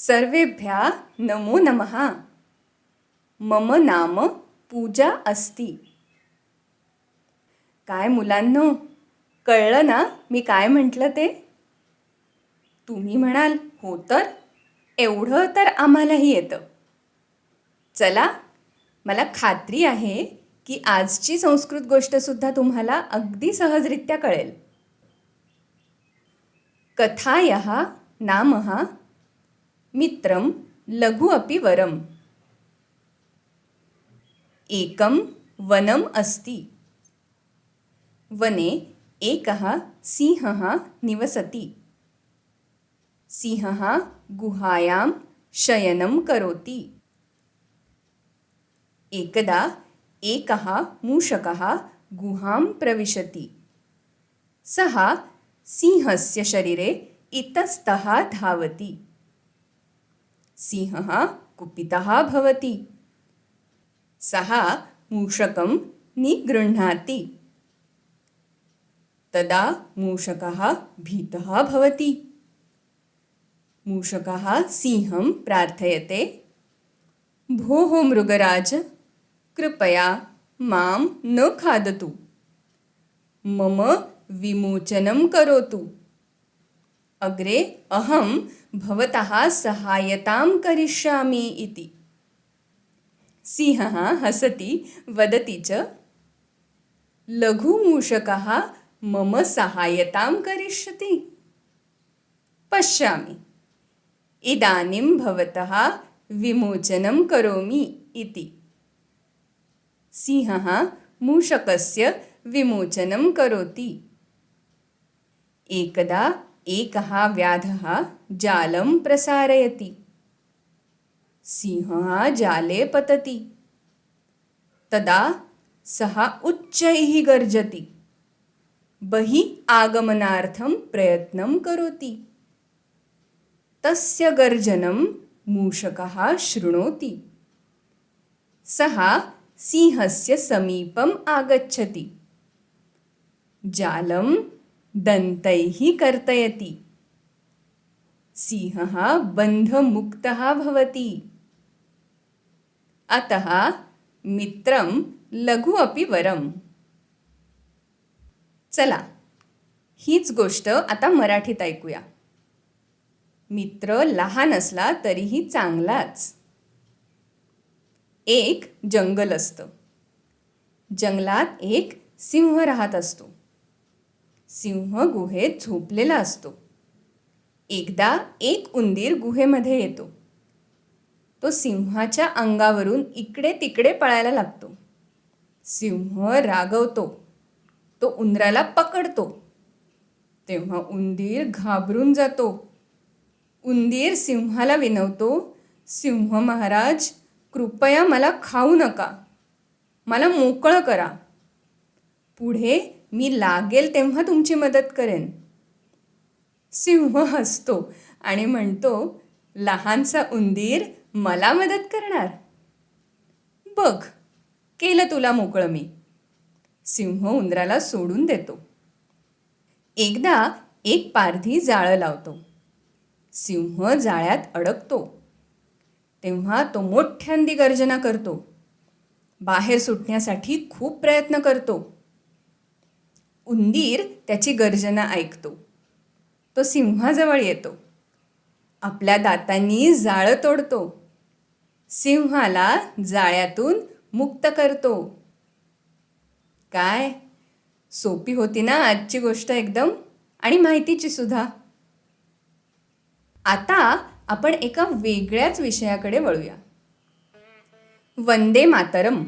सर्वेभ्या नमो नमः। मम नाम पूजा अस्ति। काय मुलांनो कळलं ना मी काय म्हटलं ते? तुम्ही म्हणाल हो तर एवढं तर आम्हालाही येतं. चला मला खात्री आहे की आजची संस्कृत गोष्टसुद्धा तुम्हाला अगदी सहजरित्या कळेल. कथायः नामः मित्रं लघु अपि वरम् एकं वनम् अस्ति। वने एकः सिंहः निवसति। सिंहः गुहायां शयनं करोति। एकदा एकः मूषकः गुहां प्रविशति। सः सिंहस्य शरीरे इतस्तः धावति। सिंहः कुपितः भवति। सः मूषकं निगृह्णाति। तदा मूषकः भीतः भवति। मूषकः सिंहं प्रार्थयते भोः मृगराज कृपया मां न खादतु। मम विमोचनं करोतु। अग्रे अहं भवतः सहायतां करिष्यामि इति। सिंहः हसति वदति च लघुमूषकः मम सहायतां करिष्यति। पश्यामि। इदानीं भवतः विमोचनं करोमि इति। सिंहः मूषकस्य विमोचनं करोति। एकदा एकः व्याधः जालं प्रसारयति। सिंहः जाले पतति। तदा सः उच्चैः गर्जति। बहिः आगमनार्थं प्रयत्नं करोति। तस्य गर्जनं मूषकः शृणोति। सः सिंहस्य समीपम् आगच्छति। जालं दन्तैः कर्तयति। सिंहः बन्धमुक्तः भवति। अतः मित्रं लघु अपि वरम्। चला हीच गोष्ट आता मराठीत ऐकूया। मित्र लहान असला तरीही चांगलाच। एक जंगल असतं। जंगलात एक सिंह राहत असतो। सिंह गुहेत झोपलेला असतो. एकदा एक उंदीर गुहेमध्ये येतो. तो सिंहाच्या अंगावरून इकडे तिकडे पळायला लागतो. सिंह रागवतो. तो उंदराला पकडतो. तेव्हा उंदीर घाबरून जातो. उंदीर सिंहाला विनवतो सिंह महाराज कृपया मला खाऊ नका. मला मोकळं करा. पुढे मी लागेल तेव्हा तुमची मदत करेन. सिंह हसतो आणि म्हणतो लहानसा उंदीर मला मदत करणार? बघ केलं तुला मोकळं मी. सिंह उंदराला सोडून देतो. एकदा एक पारधी जाळं लावतो. सिंह जाळ्यात अडकतो. तेव्हा तो मोठ्यांदी गर्जना करतो. बाहेर सुटण्यासाठी खूप प्रयत्न करतो. उंदीर त्याची गर्जना ऐकतो. तो सिंहाजवळ येतो. आपल्या दातांनी जाळं तोडतो. सिंहाला जाळ्यातून मुक्त करतो. काय? सोपी होती ना आजची गोष्ट एकदम? आणि माहितीची सुद्धा. आता आपण एका वेगळ्याच विषयाकडे वळूया. वंदे मातरम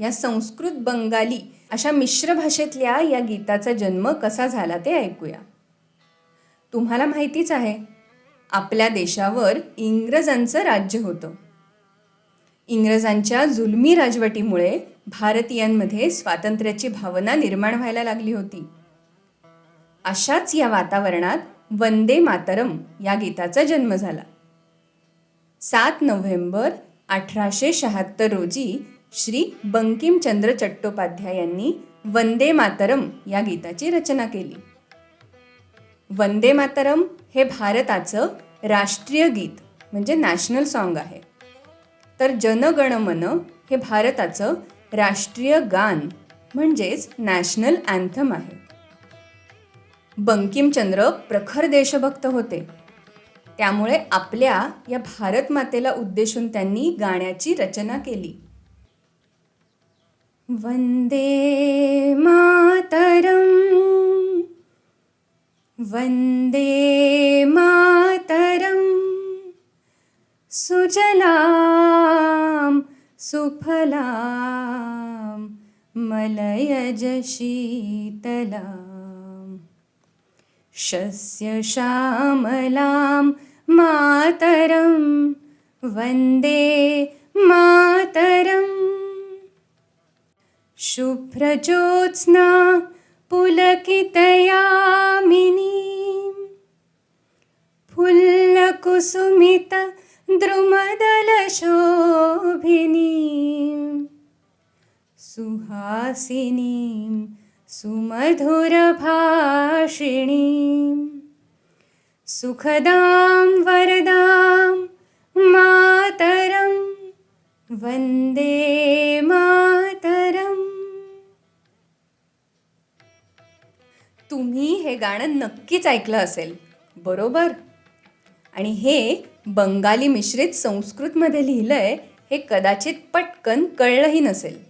या संस्कृत बंगाली अशा मिश्र भाषेतल्या या गीताचा जन्म कसा झाला ते ऐकूया. तुम्हाला माहितीच आहे आपल्या देशावर इंग्रजांचं राज्य होतं. इंग्रजांच्या जुलमी राजवटीमुळे भारतीयांमध्ये स्वातंत्र्याची भावना निर्माण व्हायला लागली होती. अशाच या वातावरणात वंदे मातरम या गीताचा जन्म झाला. सात नोव्हेंबर अठराशे शहात्तर रोजी श्री बंकिमचंद्र चट्टोपाध्याय यांनी वंदे मातरम या गीताची रचना केली. वंदे मातरम हे भारताचं राष्ट्रीय गीत म्हणजे नॅशनल सॉन्ग आहे. तर जनगणमन हे भारताचं राष्ट्रीय गान म्हणजेच नॅशनल अँथम आहे. बंकिमचंद्र प्रखर देशभक्त होते. त्यामुळे आपल्या या भारत मातेला उद्देशून त्यांनी गाण्याची रचना केली. वन्दे मातरम्। वन्दे मातरम्। सुजलां सुफलां मलयजशीतलां शस्यश्यामलां मातरं वन्दे मातरम्। शुभ्रज्योत्स्ना पुलकितयामिनीं। फुल्लकुसुमित द्रुमदलशोभिनीं। सुहासिनीं सुमधुरभाषिणीं। सुखदां वरदां मातरं वन्दे मा तुम्ही हे गाणं नक्कीच ऐकलं असेल. बरोबर? आणि हे बंगाली मिश्रित संस्कृतमध्ये लिहिलं आहे हे कदाचित पटकन कळलंही नसेल.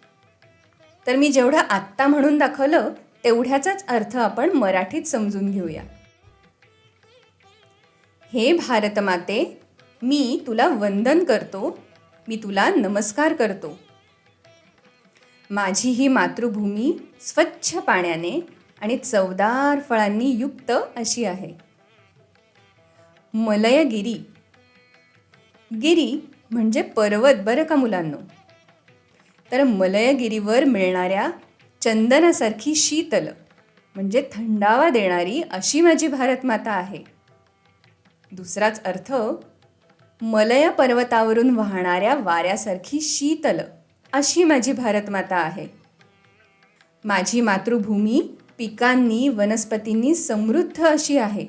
तर मी जेवढं आत्ता म्हणून दाखवलं तेवढ्याचाच अर्थ आपण मराठीत समजून घेऊया. हे भारतमाते मी तुला वंदन करतो मी तुला नमस्कार करतो. माझी ही मातृभूमी स्वच्छ पाण्याने आणि चवदार फळांनी युक्त अशी आहे. मलयगिरी. गिरी म्हणजे पर्वत बरं का मुलांनो? तर मलयगिरीवर मिळणाऱ्या चंदनासारखी शीतल म्हणजे थंडावा देणारी अशी माझी भारतमाता आहे. दुसराच अर्थ मलय पर्वतावरून वाहणाऱ्या वाऱ्यासारखी शीतल अशी माझी भारतमाता आहे. माझी मातृभूमी पिकांनी वनस्पतींनी समृद्ध अशी आहे.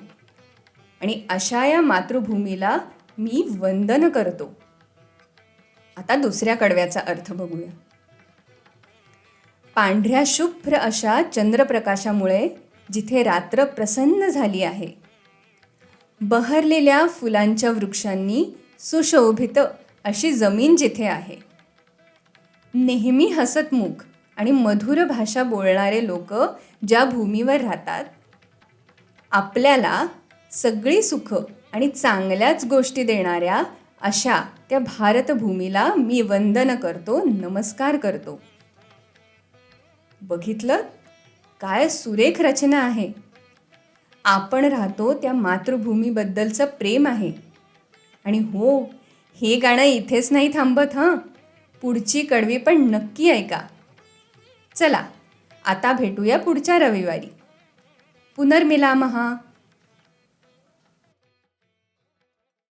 आणि अशा या मातृभूमीला मी वंदन करतो. आता दुसऱ्या कडव्याचा अर्थ बघूया. पांढऱ्या शुभ्र अशा चंद्रप्रकाशामुळे जिथे रात्र प्रसन्न झाली आहे बहरलेल्या फुलांच्या वृक्षांनी सुशोभित अशी जमीन जिथे आहे. नेहमी हसतमुख आणि मधुर भाषा बोलणारे लोक ज्या भूमीवर राहतात आपल्याला सगळी सुख आणि चांगल्याच गोष्टी देणाऱ्या अशा त्या भारतभूमीला मी वंदन करतो नमस्कार करतो. बघितलं? काय सुरेख रचना आहे. आपण राहतो त्या मातृभूमीबद्दलचं प्रेम आहे. आणि हो हे गाणं इथेच नाही थांबत हां. पुढची कडवी पण नक्की ऐका. चला आता भेटूया पुढच्या रविवारी. पुनर्मिलामहा